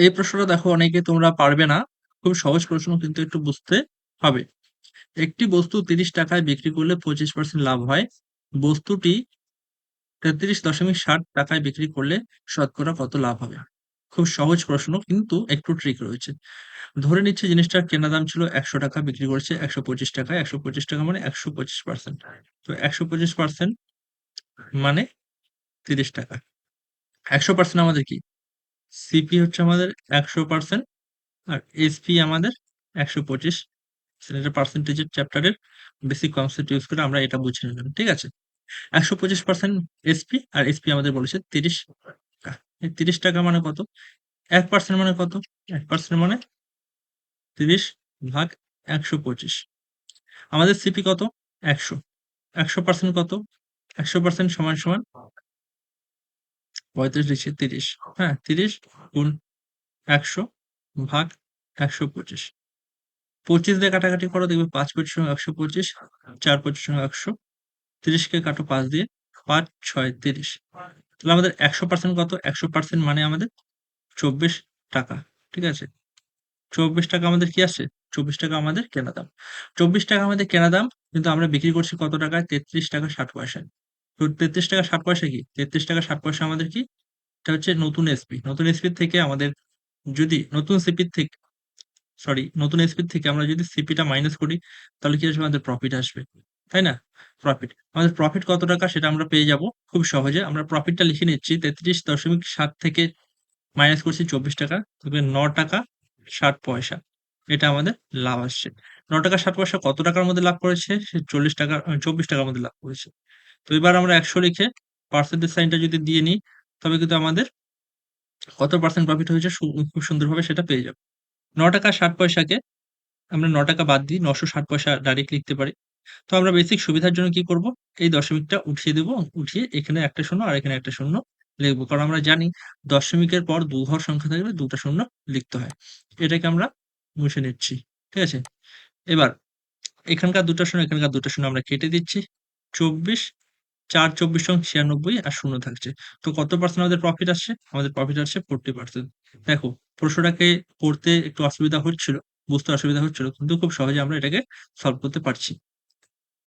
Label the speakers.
Speaker 1: এই প্রশ্নটা দেখো অনেকে তোমরা পারবে না। খুব সহজ প্রশ্ন, কিন্তু একটু বুঝতে হবে। একটি বস্তু ৩০ টাকায় বিক্রি করলে ২৫% লাভ হয়। বস্তুটি ৩৩.৬০ টাকায় বিক্রি করলে শতকরা কত লাভ হবে? খুব সহজ প্রশ্ন, কিন্তু একটু ট্রিক রয়েছে। ধরে নিচ্ছে জিনিসটার কেনা দাম ছিল একশো টাকা, বিক্রি করেছে ৳১২৫ টাকায়। ৳১২৫ টাকা মানে ১২৫% তো ১২৫% মানে ৳৩০ টাকা। ১০০% আমাদের কি? সিপি হচ্ছে আমাদের ১০০% আর এসপি আমাদের ১২৫ এটা পার্সেন্টেজের চ্যাপ্টারের বেসিক কনসেপ্ট ইউজ করে আমরা এটা বুঝে নিলাম। ঠিক আছে? ১২৫% এসপি আর এসপি আমাদের বলেছে ৩০ টাকা। ৩০ টাকা মানে কত? এক পার্সেন্ট মানে কত? এক পার্সেন্ট মানে ৩০ ভাগ ১২৫ আমাদের সিপি কত? ১০০ ১০০% কত? ১০০% সমান, সমান ৩৫ লিখছি ৩০ হ্যাঁ? ৩০ গুণ ১০০ ভাগ ১২৫ ২৫ দিয়ে কাটাকাটি করো, দেখবে পাঁচ পঁচিশ সঙ্গে একশো পঁচিশ, চার পঁচিশ সঙ্গে একশো তিরিশকে কাটো পাঁচ দিয়ে ৫ ৬ ৩০ তাহলে আমাদের ১০০% কত? ১০০% মানে আমাদের ২৪ টাকা। ঠিক আছে? ২৪ টাকা আমাদের কি আসছে? ২৪ টাকা আমাদের কেনা দাম। ২৪ টাকা আমাদের কেনা দাম, কিন্তু আমরা বিক্রি করছি কত টাকায়? ৩৩ টাকা ৬০ পয়সায়। তো ৩৩ টাকা ৬০ পয়সা কি? ৩৩ টাকা ৬০ পয়সা আমাদের কি? এটা হচ্ছে নতুন এসপি। নতুন এসপির থেকে আমাদের যদি নতুন সিপির থেকে সরি নতুন এসপির থেকে আমরা যদি সিপিটা মাইনাস করি, তাহলে কি আসবে? আমাদের প্রফিট আসবে। তাই না? প্রফিট। আমাদের প্রফিট কত টাকা সেটা আমরা পেয়ে যাব খুব সহজে। আমরা প্রফিটটা লিখে নিচ্ছি ৩৩.৭ থেকে মাইনাস করছি ২৪ টাকা। দেখবেন ৳৯ টাকা ৬০ পয়সা। এটা আমাদের লাভ আসছে। ন টাকা ৬০ পয়সা কত টাকার মধ্যে লাভ করেছে? সে ৪০ টাকা চব্বিশ টাকার মধ্যে লাভ করেছে। তো এবার আমরা ১০০ লিখে পার্সেন্টেজ সাইনটা যদি দিয়ে নিই, তবে কিন্তু আমাদের কত পার্সেন্ট প্রফিট হয়েছে খুব সুন্দরভাবে সেটা পেয়ে যাব। ৳৯ টাকা ৬০ পয়সাকে আমরা ন টাকা বাদ দিই ৯৬০ পয়সা ডাইরেক্ট লিখতে পারি। তো আমরা বেসিক সুবিধার জন্য কি করব? এই দশমিকটা উঠিয়ে দেবো, উঠিয়ে এখানে একটা শূন্য আর এখানে একটা শূন্য লিখব কারণ আমরা জানি দশমিকের পর দু ঘর সংখ্যা থাকলে ২ টা শূন্য লিখতে হয়। এটাকে আমরা মুছে নিচ্ছি। ঠিক আছে? এবার এখানকার ২ টা শূন্য এখানকার ২ টা শূন্য আমরা কেটে দিচ্ছি। ২৪ ৪ ২৪ সং ৯৬ আর শূন্য থাকছে। তো কত পার্সেন্ট আমাদের প্রফিট আসছে? আমাদের প্রফিট আসছে 40% দেখো প্রশ্নটাকে পড়তে একটু অসুবিধা হচ্ছিল, বুঝতে অসুবিধা হচ্ছিল। কিন্তু খুব সহজে আমরা এটাকে সলভ করতে পারছি।